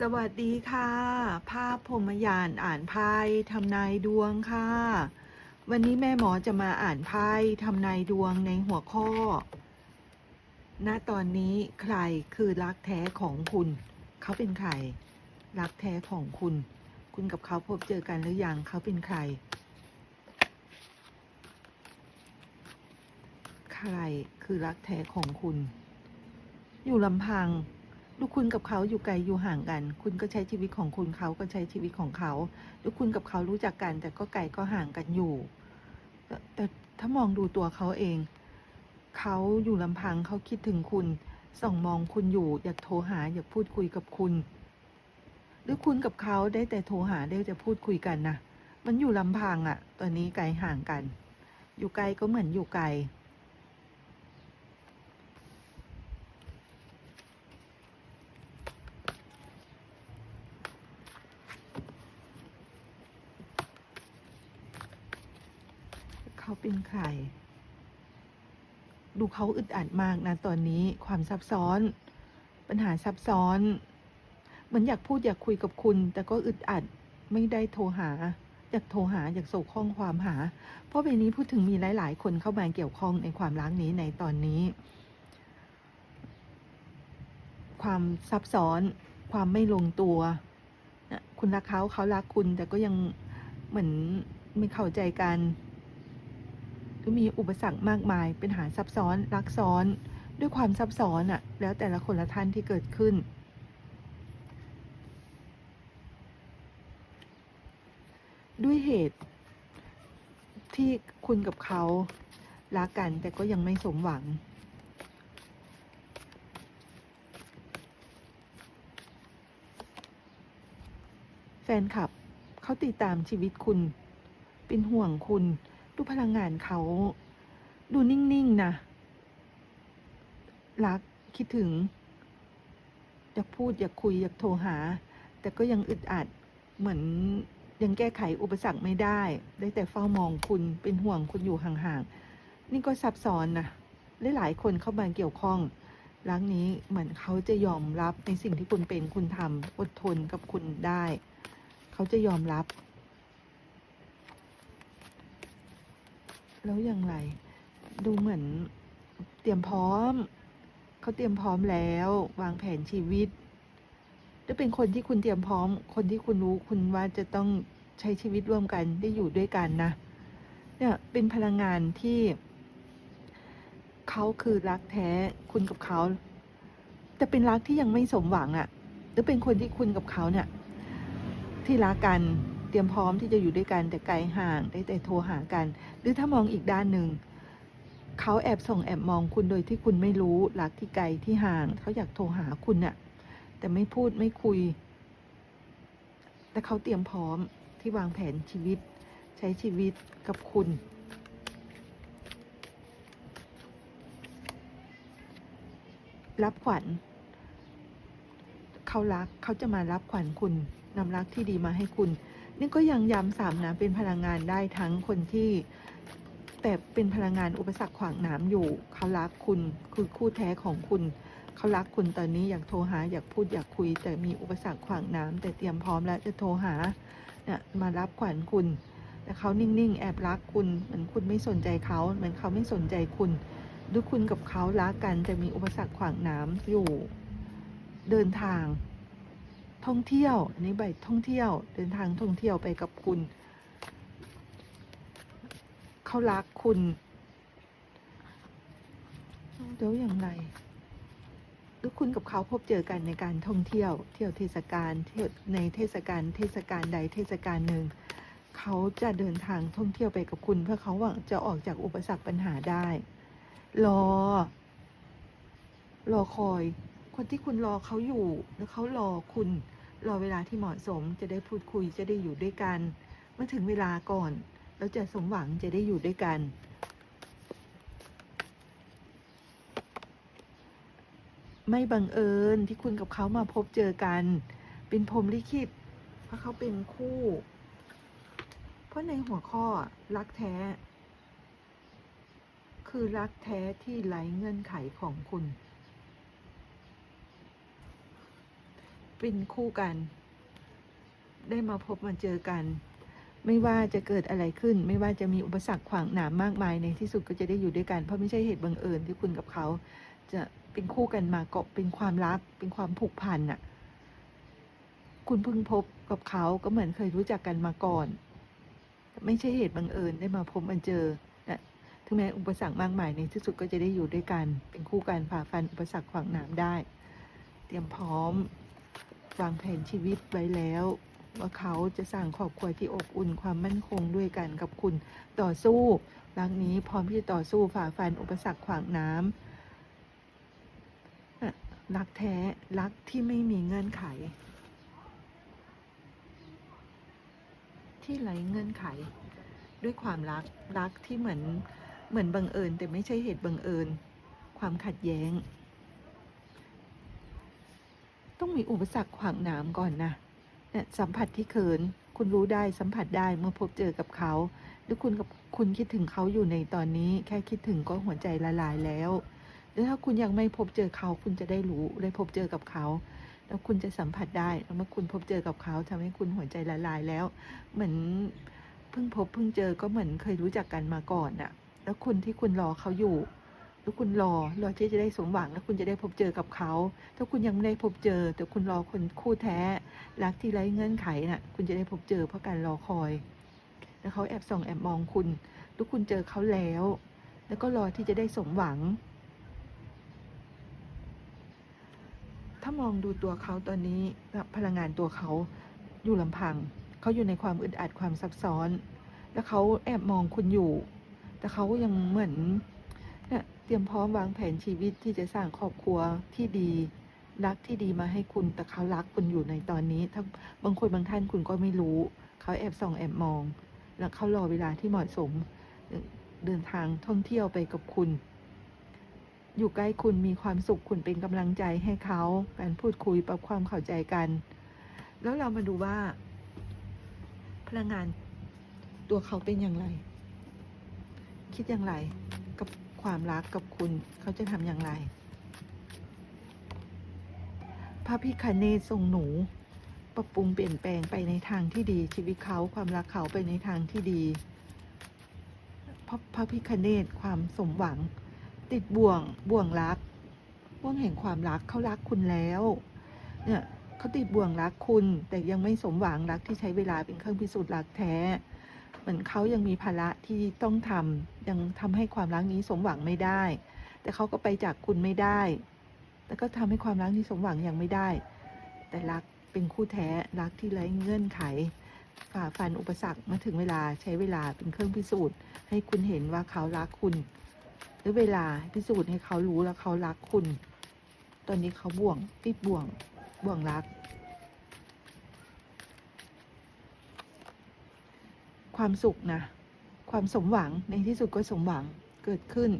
สวัสดีค่ะ ภาพพรมยานอ่านไพ่ทำนายดวงค่ะ วันนี้แม่หมอจะมาอ่านไพ่ทำนายดวงในหัวข้อ ณ ตอนนี้ใครคือรักแท้ของคุณ เขาเป็นใคร รักแท้ของคุณ คุณกับเขาพบเจอกันหรือยังเขาเป็นใคร ใครคือรักแท้ของคุณ อยู่ลำพัง ลูกคุณกับเขาอยู่ไกลอยู่ห่างกัน คุณก็ใช้ชีวิตของคุณเขาก็ใช้ชีวิตของเขาลูกคุณกับเขารู้จักกัน แต่ก็ไกลก็ห่างกันอยู่ แต่ถ้ามองดูตัวเขาเอง เขาอยู่ลำพังเขาคิดถึงคุณส่องมองคุณอยู่ อยากโทรหาอยากพูดคุยกับคุณหรือคุณกับเขาได้แต่โทรหาได้แต่พูดคุยกันนะมันอยู่ลำพังอะ่ะ ตอนนี้ไกลห่างกัน อยู่ไกลก็เหมือนอยู่ไกล เป็นใคร ดูเขาอึดอัดมากนะตอนนี้ความซับซ้อน ปัญหาซับซ้อนเหมือนอยากพูดอยากคุยกับคุณ แต่ก็อึดอัดไม่ได้โทรหา อยากโทรหาอยากส่งข้อความหา เพราะใบนี้พูดถึงมีหลาย ๆ คนเข้ามาเกี่ยวข้องในความรักนี้ในตอนนี้ ความซับซ้อน ความไม่ลงตัวคุณรักเขาเขารักคุณแต่ก็ยังเหมือนไม่เข้าใจกัน หรือมีอุปสรรคมากมาย เป็นหาซับซ้อนรักซ้อน ด้วยความซับซ้อนอะแล้วแต่ละคนละท่านที่เกิดขึ้น ด้วยเหตุที่คุณกับเขารักกันแต่ก็ยังไม่สมหวัง แฟนคลับเขาติดตามชีวิตคุณ เป็นห่วงคุณ ดูพลังงานเขา ดูนิ่งๆนะ รักคิดถึง อยากพูดอยากคุยอยากโทรหา แต่ก็ยังอึดอัดเหมือนยังแก้ไขอุปสรรคไม่ได้ ได้แต่เฝ้ามองคุณเป็นห่วงคุณอยู่ห่างๆ นี่ก็ซับซ้อนนะหลายๆคนเข้ามาเกี่ยวข้องรักนี้เหมือนเขาจะยอมรับในสิ่งที่คุณเป็นคุณทำอดทนกับคุณได้ เขาจะยอมรับ แล้วอย่างไร ดูเหมือนเตรียมพร้อม เขาเตรียมพร้อมแล้ว วางแผนชีวิตจะเป็นคนที่คุณเตรียมพร้อม คนที่คุณรู้คุณว่าจะต้องใช้ชีวิตร่วมกันได้อยู่ด้วยกันนะ เนี่ยเป็นพลังงานที่เขาคือรักแท้คุณกับเขาแต่เป็นรักที่ยังไม่สมหวังอะ่ะหรือเป็นคนที่คุณกับเขาเนี่ย ที่รักกัน เตรียมพร้อมที่จะอยู่ด้วยกันแต่ไกลห่างได้แต่โทรหากัน หรือถ้ามองอีกด้านหนึ่งเขาแอบส่งแอบมองคุณโดยที่คุณไม่รู้รักที่ไกลที่ห่าง เขาอยากโทรหาคุณเนี่ยแต่ไม่พูดไม่คุย แต่เขาเตรียมพร้อมที่วางแผนชีวิต ใช้ชีวิตกับคุณ รับขวัญเขารักเขาจะมารับขวัญคุณนำรักที่ดีมาให้คุณ นี่ก็ยังย้ำสามนะเป็นพลังงานได้ทั้งคนที่ แต่เป็นพลังงานอุปสรรคขวางน้ำอยู่เขารักคุณคือคู่แท้ของคุณเขารักคุณตอนนี้อยากโทรหาอยากพูดอยากคุย แต่มีอุปสรรคขวางน้ำแต่เตรียมพร้อมแล้วจะโทรหาเนี่ยมารับขวัญคุณ แต่เขานิ่งๆ แอบรักคุณเหมือนคุณไม่สนใจเขาเหมือนเขาไม่สนใจคุณหรือคุณกับเขารักกันแต่มีอุปสรรคขวางน้ำอยู่ เดินทาง ท่องเที่ยว อันนี้ใบท่องเที่ยว เดินทางท่องเที่ยวไปกับคุณ เขารักคุณเดี๋ยวอย่างไรหรือคุณกับเขาพบเจอกันในการท่องเที่ยว เที่ยวเทศกาลเที่ยวในเทศกาลเทศกาลใดเทศกาลหนึ่ง เขาจะเดินทางท่องเที่ยวไปกับคุณ เพื่อเขาหวังจะออกจากอุปสรรคปัญหาได้ รอ รอคอย คนที่คุณรอเขาอยู่ แล้วเขารอคุณ รอเวลาที่เหมาะสม จะได้พูดคุยจะได้อยู่ด้วยกัน เมื่อถึงเวลาก่อน แล้วจะสมหวังจะได้อยู่ด้วยกัน ไม่บังเอิญที่คุณกับเขามาพบเจอกัน เป็นพรมลิขิตเพราะเขาเป็นคู่ เพราะในหัวข้อรักแท้ คือรักแท้ที่ไร้เงื่อนไขของคุณ เป็นคู่กัน ได้มาพบมาเจอกัน ไม่ว่าจะเกิดอะไรขึ้น ไม่ว่าจะมีอุปสรรคขวางหนามมากมายในที่สุดก็จะได้อยู่ด้วยกัน เพราะไม่ใช่เหตุบังเอิญที่คุณกับเขา จะเป็นคู่กันมาเกาะเป็นความรัก เป็นความผูกพันน่ะ คุณเพิ่งพบกับเขาก็เหมือนเคยรู้จักกันมาก่อน ไม่ใช่เหตุบังเอิญได้มาพบมาเจอนะถึงแม้อุปสรรคมากมายในที่สุดก็จะได้อยู่ด้วยกัน เป็นคู่กันฝ่าฟันอุปสรรคขวางหนามได้ เตรียมพร้อม วางแผนชีวิตไว้แล้ว ว่าเขาจะสร้างครอบครัวที่อบอุ่นความมั่นคงด้วยกันกับคุณต่อสู้รักนี้พร้อมที่จะต่อสู้ฝ่าฟันอุปสรรคขวางน้ำรักแท้รักที่ไม่มีเงื่อนไข ที่ไร้เงื่อนไข ด้วยความรักรักที่เหมือนเหมือนบังเอิญแต่ไม่ใช่เหตุบังเอิญ ความขัดแย้ง ต้องมีอุปสรรคขวางนามก่อนนะเนี่ยสัมผัสที่เขิน คุณรู้ได้สัมผัสได้เมื่อพบเจอกับเขา หรือคุณกับคุณคิดถึงเขาอยู่ในตอนนี้ แค่คิดถึงก็หัวใจละลายแล้วแล้วถ้าคุณยังไม่พบเจอเขา คุณจะได้รู้ได้พบเจอกับเขา แล้วคุณจะสัมผัสได้แล้วเมื่อคุณพบเจอกับเขาทำให้คุณหัวใจละลายแล้ว เหมือนเพิ่งพบเพิ่งเจอก็เหมือนเคยรู้จักกันมาก่อนน่ะแล้วคุณที่คุณรอเขาอยู่ แล้วคุณรอรอที่จะได้สมหวังแล้วคุณจะได้พบเจอกับเขา ถ้าคุณยังไม่ได้พบเจอ แต่คุณรอคนคู่แท้ รักที่ไร้เงื่อนไขน่ะ คุณจะได้พบเจอเพราะการรอคอย แล้วเขาแอบส่องแอบมองคุณแล้วคุณเจอเขาแล้ว แล้วก็รอที่จะได้สมหวัง ถ้ามองดูตัวเขาตอนนี้พลังงานตัวเขาอยู่ลำพัง เขาอยู่ในความอึดอัดความซับซ้อน แล้วเขาแอบมองคุณอยู่ แต่เขายังเหมือน รียมพร้อมวางแผนชีวิตที่จะสร้างครอบครัวที่ดี รักที่ดีมาให้คุณแต่เขารักคุณอยู่ในตอนนี้ ถ้าบางคนบางท่านคุณก็ไม่รู้ เขาแอบส่องแอบมอง แล้วเขารอเวลาที่เหมาะสม เดินทางท่องเที่ยวไปกับคุณ อยู่ใกล้คุณมีความสุขคุณเป็นกำลังใจให้เขาการพูดคุยปรับความเข้าใจกัน แล้วเรามาดูว่า พลังงานตัวเขาเป็นอย่างไร คิดอย่างไรกับ ความรักกับคุณ เขาจะทำอย่างไร พระพิคเนศทรงหนู ปรับปรุงเปลี่ยนแปลงไปในทางที่ดี ชีวิตเขาความรักเขาไปในทางที่ดีพระพระพิคเนศความสมหวัง ติดบ่วงบ่วงรักบ่วงแห่งความรักเขารักคุณแล้ว เนี่ยเขาติดบ่วงรักคุณ แต่ยังไม่สมหวังรักที่ใช้เวลาเป็นเครื่องพิสูจน์รักแท้ เหมือนเขายังมีภาระที่ต้องทำยังทำให้ความรักนี้สมหวังไม่ได้ แต่เขาก็ไปจากคุณไม่ได้ แต่ก็ทำให้ความรักนี้สมหวังยังไม่ได้ แต่รักเป็นคู่แท้รักที่ไร้เงื่อนไขฝ่าฟันอุปสรรคมาถึงเวลาใช้เวลาเป็นเครื่องพิสูจน์ ให้คุณเห็นว่าเขารักคุณ หรือเวลาพิสูจน์ให้เขารู้แล้วเขารักคุณ ตอนนี้เขาบ่วงติดบ่วงบ่วงรัก ความสุขนะ ความสมหวังในที่สุดก็สมหวังเกิดขึ้น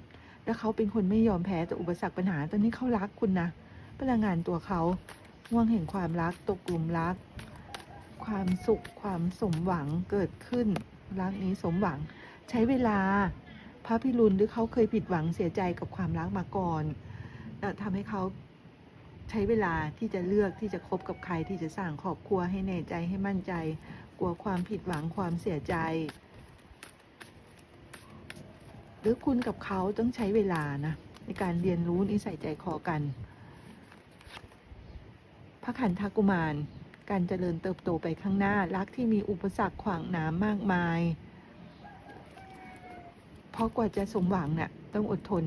แล้วเขาเป็นคนไม่ยอมแพ้ต่ออุปสรรคปัญหา ตอนนี้เขารักคุณนะ พลังงานตัวเขาห่วงแห่งความรักตกกลุ่มรัก ความสุขความสมหวังเกิดขึ้น รักนี้สมหวังใช้เวลาพระพิรุณหรือเขาเคยผิดหวังเสียใจกับความรักมาก่อนทำให้เขาใช้เวลาที่จะเลือกที่จะคบกับใครที่จะสร้างครอบครัวให้แน่ใจให้มั่นใจ ลัวความผิดหวังความเสียใจ หรือคุณกับเขาต้องใช้เวลานะในการเรียนรู้นิสัยใจคอกัน พระขันธกุมาร การเจริญเติบโตไปข้างหน้ารักที่มีอุปสรรคขวางหน้ำมากมาย เพราะกว่าจะสมหวังน่ะต้องอดทน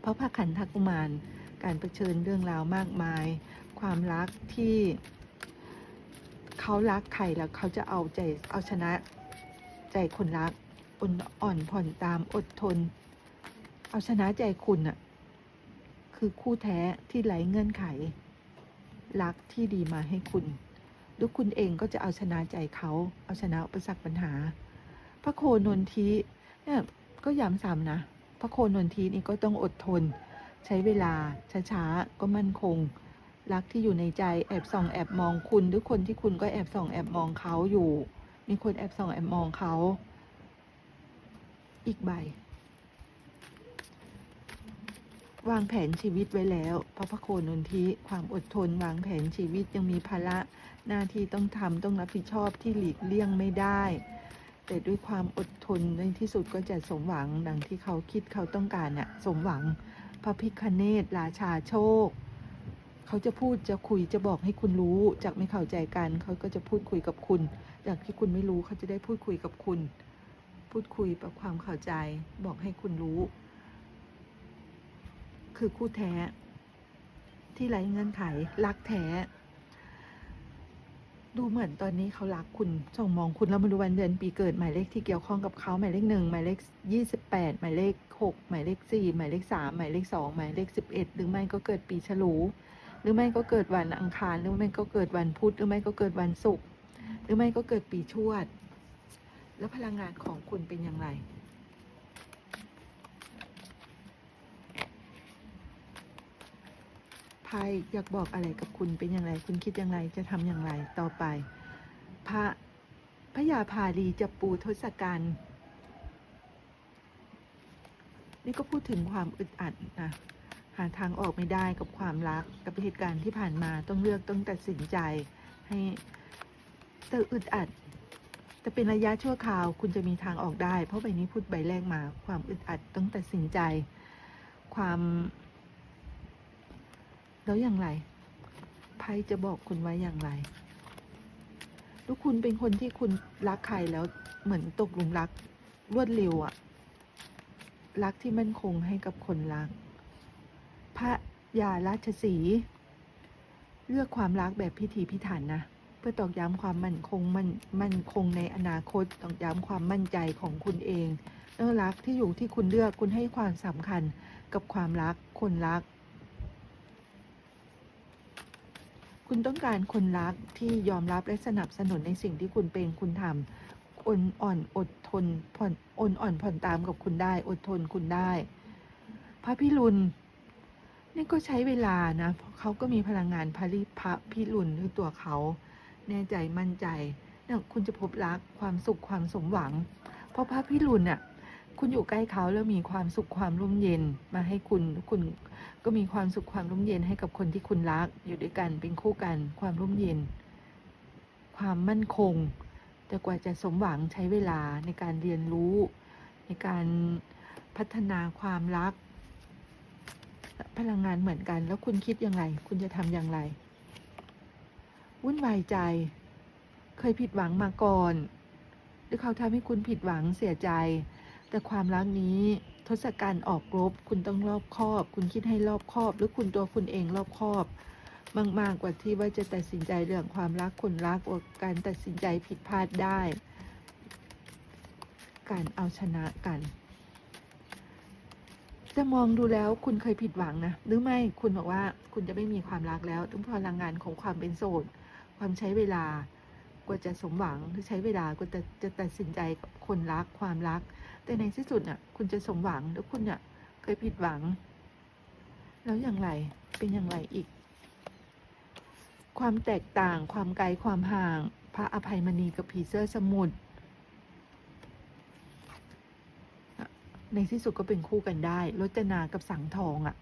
เพราะพระขันธกุมารการเผชิญเรื่องราวมากมาย ความรักที่ เขารักใครแล้วเขาจะเอาใจเอาชนะ ใจคนรักอ่อนอ่อนผ่อนตามอดทน เอาชนะใจคุณน่ะคือคู่แท้ที่ไร้เงื่อนไข รักที่ดีมาให้คุณหรือคุณเองก็จะเอาชนะใจเขา เอาชนะอุปสรรคปัญหา พระโคนนทีเนี่ยก็ย้ำซ้ำนะ พระโคนนทีนี่ก็ต้องอดทน ใช้เวลาช้าๆก็มั่นคง รักที่อยู่ในใจแอบส่องแอบมองคุณหรือคนที่คุณก็แอบส่องแอบมองเขาอยู่ มีคนแอบส่องแอบมองเขา อีกใบ วางแผนชีวิตไว้แล้วพระพระโคนนทิความอดทน วางแผนชีวิตยังมีภาระหน้าที่ต้องทำต้องรับผิดชอบที่หลีกเลี่ยงไม่ได้ แต่ด้วยความอดทนในที่สุดก็จะสมหวังดังที่เขาคิดเขาต้องการน่ะสมหวังพระพิคเนตราชาโชค เขาจะพูดจะคุยจะบอกให้คุณรู้ จากไม่เข้าใจกัน เขาก็จะพูดคุยกับคุณ จากที่คุณไม่รู้เขาจะได้พูดคุยกับคุณ พูดคุยปรับความเข้าใจ บอกให้คุณรู้ คือคู่แท้ ที่ไร้เงื่อนไขรักแท้ ดูเหมือนตอนนี้เขารักคุณส่งมองคุณแล้วมาดูวันเดือนปีเกิดหมายเลขที่เกี่ยวข้องกับเขาหมายเลขหนึ่งหมายเลขยี่สิบแปดหมายเลขหกหมายเลขสี่หมายเลขสามหมายเลขสองหมายเลขสิบเอ็ดหรือไม่ก็เกิดปีฉลู รือไม่ก็เกิดวันอังคาร หรือไม่ก็เกิดวันพุธ หรือไม่ก็เกิดวันศุกร์ หรือไม่ก็เกิดปีชวด แล้วพลังงานของคุณเป็นอย่างไร ไพ่อยากบอกอะไรกับคุณเป็นอย่างไร คุณคิดอย่างไร จะทำอย่างไรต่อไป พระพระยาพาลีจะปูทศกัณฐ์นี่ก็พูดถึงความอึดอัดนะ หาทางออกไม่ได้กับความรักกับเหตุการณ์ที่ผ่านมาต้องเลือกต้องตัดสินใจ ให้แต่อึดอัดแต่เป็นระยะชั่วคราวคุณจะมีทางออกได้ เพราะใบนี้พูดใบแรกมา ความอึดอัดต้องตัดสินใจ ความ แล้วอย่างไรไพ่จะบอกคุณไว้อย่างไรทุกคุณเป็นคนที่คุณรักใครแล้วเหมือนตกหลุมรักรวดเร็วอะรักที่มั่นคงให้กับคนรัก พระยาราชสี เลือกความรักแบบพิถีพิถันนะ เพื่อตอกย้ำความมั่นคงมั่นมั่นคงในอนาคตตอกย้ำความมั่นใจของคุณเองเรื่องรักที่อยู่ที่คุณเลือกคุณให้ความสำคัญกับความรักคนรัก คุณต้องการคนรักที่ยอมรับและสนับสนุนในสิ่งที่คุณเป็นคุณทำคนอ่อนอดทนผ่อนอ่อนอ่อนผ่อนตามกับคุณได้ อดทนคุณได้ พระพิรุณ นี่ก็ใช้เวลานะเพราะเขาก็มีพลังงานพระริพระพิรุณด้วยตัวเขา แน่ใจมั่นใจเนี่ยคุณจะพบรักความสุขความสมหวัง เพราะพระพิรุณน่ะคุณอยู่ใกล้เขาแล้วมีความสุขความร่มเย็นมาให้คุณคุณก็มีความสุขความร่มเย็นให้กับคนที่คุณรักอยู่ด้วยกันเป็นคู่กันความร่มเย็น ความมั่นคง แต่กว่าจะสมหวังใช้เวลาในการเรียนรู้ ในการพัฒนาความรัก พลังงานเหมือนกัน แล้วคุณคิดอย่างไร คุณจะทำอย่างไร วุ่นวายใจ เคยผิดหวังมาก่อน หรือเขาทำให้คุณผิดหวังเสียใจ แต่ความรักนี้ทศกัณฐ์ออกรบ คุณต้องรอบคอบ คุณคิดให้รอบคอบ หรือคุณตัวคุณเองรอบคอบ มาก ๆ กว่าที่ว่าจะตัดสินใจเรื่องความรักคนรักว่าการตัดสินใจผิดพลาดได้ การเอาชนะกัน จะมองดูแล้วคุณเคยผิดหวังนะหรือไม่คุณบอกว่าคุณจะไม่มีความรักแล้วต้องพลังงานของความเป็นโสดความใช้เวลากว่าจะสมหวังหรือใช้เวลากว่าจะจะตัดสินใจกับคนรักความรัก แต่ในที่สุดน่ะคุณจะสมหวังแล้วคุณเนี่ยเคยผิดหวัง แล้วอย่างไรเป็นอย่างไรอีก ความแตกต่างความไกลความห่าง พระอภัยมณีกับผีเสื้อสมุทร ในที่สุดก็เป็นคู่กันได้รจนากับสังทองอะ่ะ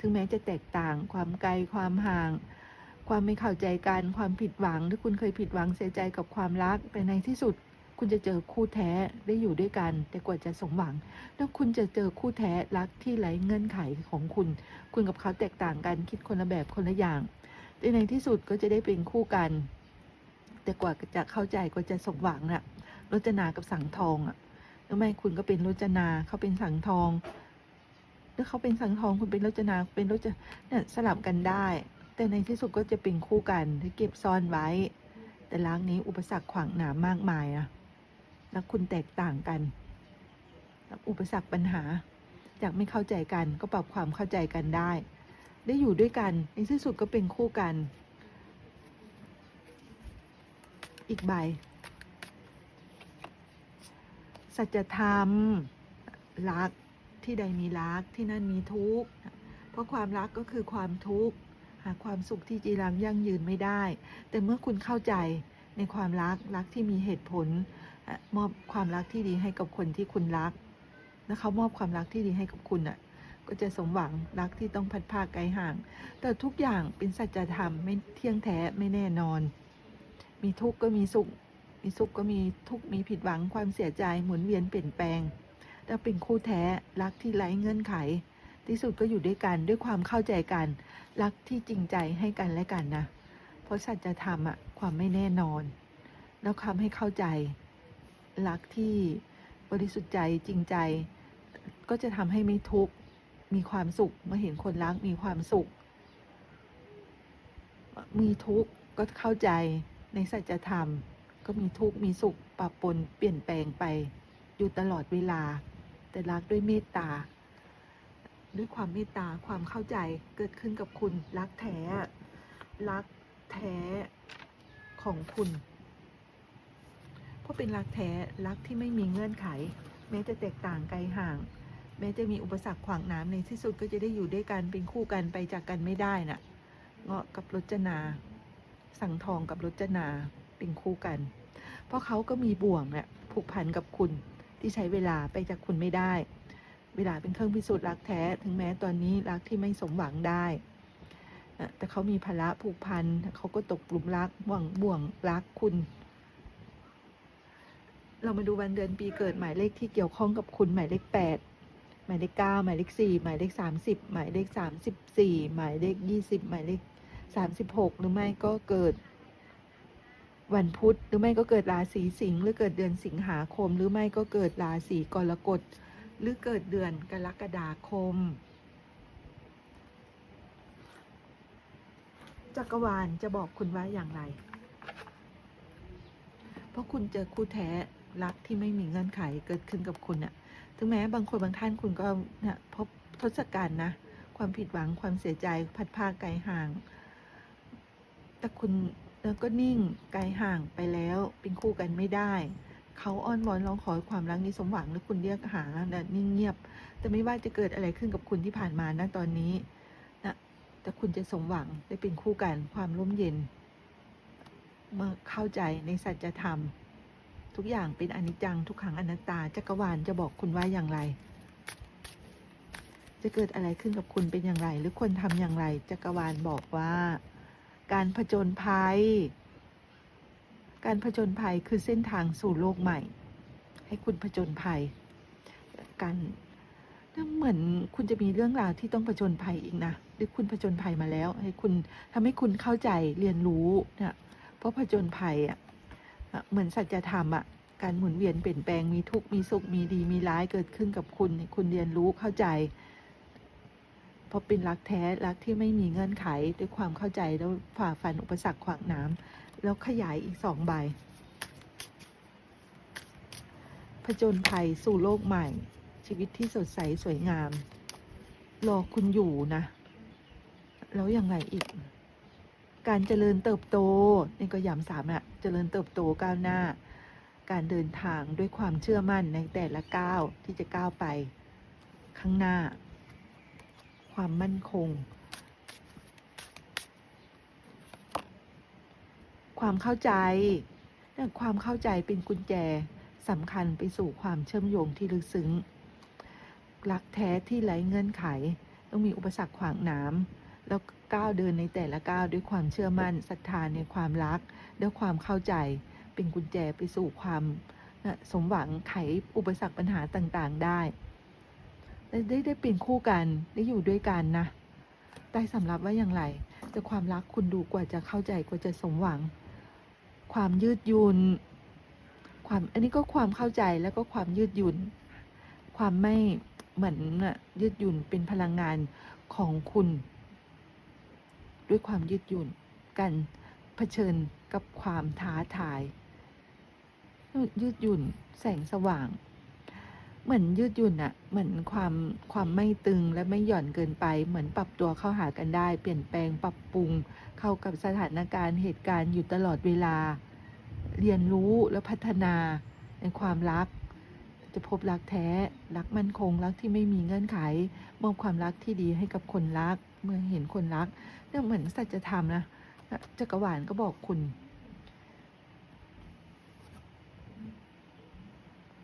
ถึงแม้จะแตกต่าง ความไกลความห่าง ความไม่เข้าใจกันความผิดหวังที่คุณเคยผิดหวังเสียใจกับความรัก แต่ในที่สุดคุณจะเจอคู่แท้ได้อยู่ด้วยกัน แต่กว่าจะสมหวัง แล้วคุณจะเจอคู่แท้รักที่ไร้เงื่อนไขของคุณ คุณกับเขาแตกต่างกันคิดคนละแบบคนละอย่าง แต่ในที่สุดก็จะได้เป็นคู่กัน แต่กว่าจะเข้าใจกว่าจะสมหวังน่ะรจนากับสังทองอะ หรือไม่คุณก็เป็นรจนาเขาเป็นสังทองหรือเขาเป็นสังทองคุณเป็นรจนาเป็นรจเนี่ยสลับกันได้ แต่ในที่สุดก็จะเป็นคู่กันที่เก็บซ่อนไว้ แต่ล้างนี้อุปสรรคขวางหนามมากมายอะแล้วคุณแตกต่างกันอุปสรรคปัญหา จากไม่เข้าใจกันก็ปรับความเข้าใจกันได้ ได้อยู่ด้วยกัน ในที่สุดก็เป็นคู่กัน อีกใบ สัจธรรมรักที่ใดมีรักที่นั่นมีทุกข์เพราะความรักก็คือความทุกข์หาความสุขที่จีรังยั่งยืนไม่ได้ แต่เมื่อคุณเข้าใจในความรักรักที่มีเหตุผล มอบความรักที่ดีให้กับคนที่คุณรัก แล้วเขามอบความรักที่ดีให้กับคุณอะก็จะสมหวังรักที่ต้องพัดพาไกลห่าง แต่ทุกอย่างเป็นสัจธรรมไม่เที่ยงแท้ไม่แน่นอน มีทุกข์ก็มีสุข มีสุขก็มีทุกมีผิดหวังความเสียใจหมุนเวียนเปลี่ยนแปลงถ้าเป็นคู่แท้รักที่ไร้เงื่อนไข ที่สุดก็อยู่ด้วยกันด้วยความเข้าใจกัน รักที่จริงใจให้กันและกันนะ เพราะสัจธรรมอะความไม่แน่นอน แล้วคำให้เข้าใจ รักที่บริสุทธิ์ใจจริงใจ ก็จะทำให้ไม่ทุกข์มีความสุขเมื่อเห็นคนรักมีความสุข มีทุกข์ก็เข้าใจในสัจธรรม ก็มีทุกข์มีสุขปรับปนเปลี่ยนแปลงไป อยู่ตลอดเวลา แต่รักด้วยเมตตา ด้วยความเมตตาความเข้าใจเกิดขึ้นกับคุณรักแท้ รักแท้ของคุณเพราะเป็นรักแท้รักที่ไม่มีเงื่อนไข แม้จะแตกต่างไกลห่าง แม้จะมีอุปสรรคขวางน้ำในที่สุดก็จะได้อยู่ด้วยกันเป็นคู่กันไปจากกันไม่ได้น่ะเงาะกับรจนา สังทองกับรจนา เป็นคู่กัน เพราะเขาก็มีบ่วงเนี่ยผูกพันกับคุณที่ใช้เวลาไปจากคุณไม่ได้ เวลาเป็นเครื่องพิสูจน์รักแท้ ถึงแม้ตอนนี้รักที่ไม่สมหวังได้ แต่เขามีภาระผูกพันเขาก็ตกกลุ่มรักบ่วงบ่วงรักคุณ เรามาดูวันเดือนปีเกิดหมายเลขที่เกี่ยวข้องกับคุณหมายเลขแปดหมายเลขเก้าหมายเลขสี่หมายเลขสามสิบหมายเลขสามสิบสี่หมายเลขยี่สิบหมายเลขสามสิบหกหรือไม่ก็เกิด วันพุธหรือไม่ก็เกิดราศีสิงห์หรือเกิดเดือนสิงหาคม หรือไม่ก็เกิดราศีกรกฎหรือเกิดเดือนกรกฎาคม จักรวาลจะบอกคุณว่าอย่างไร เพราะคุณเจอคู่แท้รักที่ไม่มีเงื่อนไขเกิดขึ้นกับคุณอะถึงแม้บางคนบางท่านคุณก็เนี่ยพบทศกัณฐ์นะ ความผิดหวังความเสียใจพัดพาไกลห่าง แต่คุณ แล้วก็นิ่งไกลห่างไปแล้วเป็นคู่กันไม่ได้ เขาอ้อนวอนร้องขอความรักนี้สมหวังแล้วคุณเรียกหาแต่นิ่งเงียบ แต่ไม่ว่าจะเกิดอะไรขึ้นกับคุณที่ผ่านมานะตอนนี้นะแต่คุณจะสมหวังได้เป็นคู่กันความร่มเย็นเมื่อเข้าใจในสัจธรรม ทุกอย่างเป็นอนิจจังทุกขังอนัตตาจักรวาลจะบอกคุณว่าอย่างไร จะเกิดอะไรขึ้นกับคุณเป็นอย่างไร หรือควรทำอย่างไรจักรวาลบอกว่า การผจญภัย การผจญภัยคือเส้นทางสู่โลกใหม่ ให้คุณผจญภัย การเหมือนคุณจะมีเรื่องราวที่ต้องผจญภัยอีกนะหรือคุณผจญภัยมาแล้ว ให้คุณทำให้คุณเข้าใจเรียนรู้เนี่ยเพราะผจญภัยอะเหมือนสัจธรรมอะการหมุนเวียนเปลี่ยนแปลงมีทุกข์มีสุขมีดีมีร้ายเกิดขึ้นกับคุณ คุณเรียนรู้เข้าใจ เพราะเป็นรักแท้รักที่ไม่มีเงื่อนไขด้วยความเข้าใจแล้วฝ่าฟันอุปสรรคขวางน้ำแล้วขยายอีกสองใบ ผจญภัยสู่โลกใหม่ ชีวิตที่สดใสสวยงาม รอคุณอยู่นะ แล้วยังไงอีก การเจริญเติบโตนี่ก็ย้ำสามอะเจริญเติบโตก้าวหน้า การเดินทางด้วยความเชื่อมั่นในแต่ละก้าวที่จะก้าวไปข้างหน้า ความมั่นคง ความเข้าใจความเข้าใจเป็นกุญแจสำคัญไปสู่ความเชื่อมโยงที่ลึกซึ้ง รักแท้ที่ไร้เงื่อนไข ต้องมีอุปสรรคขวางหน้ำแล้วก้าวเดินในแต่ละก้าวด้วยความเชื่อมั่นศรัทธาในความรักด้วยความเข้าใจ เป็นกุญแจไปสู่ความสมหวังไขอุปสรรคปัญหาต่าง ๆ ได้ ได้ได้ได้เป็นคู่กันได้อยู่ด้วยกันนะได้สำรับว่าอย่างไรแต่ความรักคุณดูกว่าจะเข้าใจกว่าจะสมหวัง ความยืดหยุ่นความอันนี้ก็ความเข้าใจแล้วก็ความยืดหยุ่นความไม่เหมือนน่ะยืดหยุ่นเป็นพลังงานของคุณ ด้วยความยืดหยุ่นกันเผชิญกับความท้าทาย ยืดหยุ่นแสงสว่าง เหมือนยืดหยุ่นอะเหมือนความความไม่ตึงและไม่หย่อนเกินไป เหมือนปรับตัวเข้าหากันได้ เปลี่ยนแปลงปรับปรุง เข้ากับสถานการณ์เหตุการณ์อยู่ตลอดเวลา เรียนรู้และพัฒนาในความรัก จะพบรักแท้ รักมั่นคง รักที่ไม่มีเงื่อนไขมอบความรักที่ดีให้กับคนรัก เมื่อเห็นคนรักเนี่ยเหมือนสัจธรรมนะจักรวาลก็บอกคุณ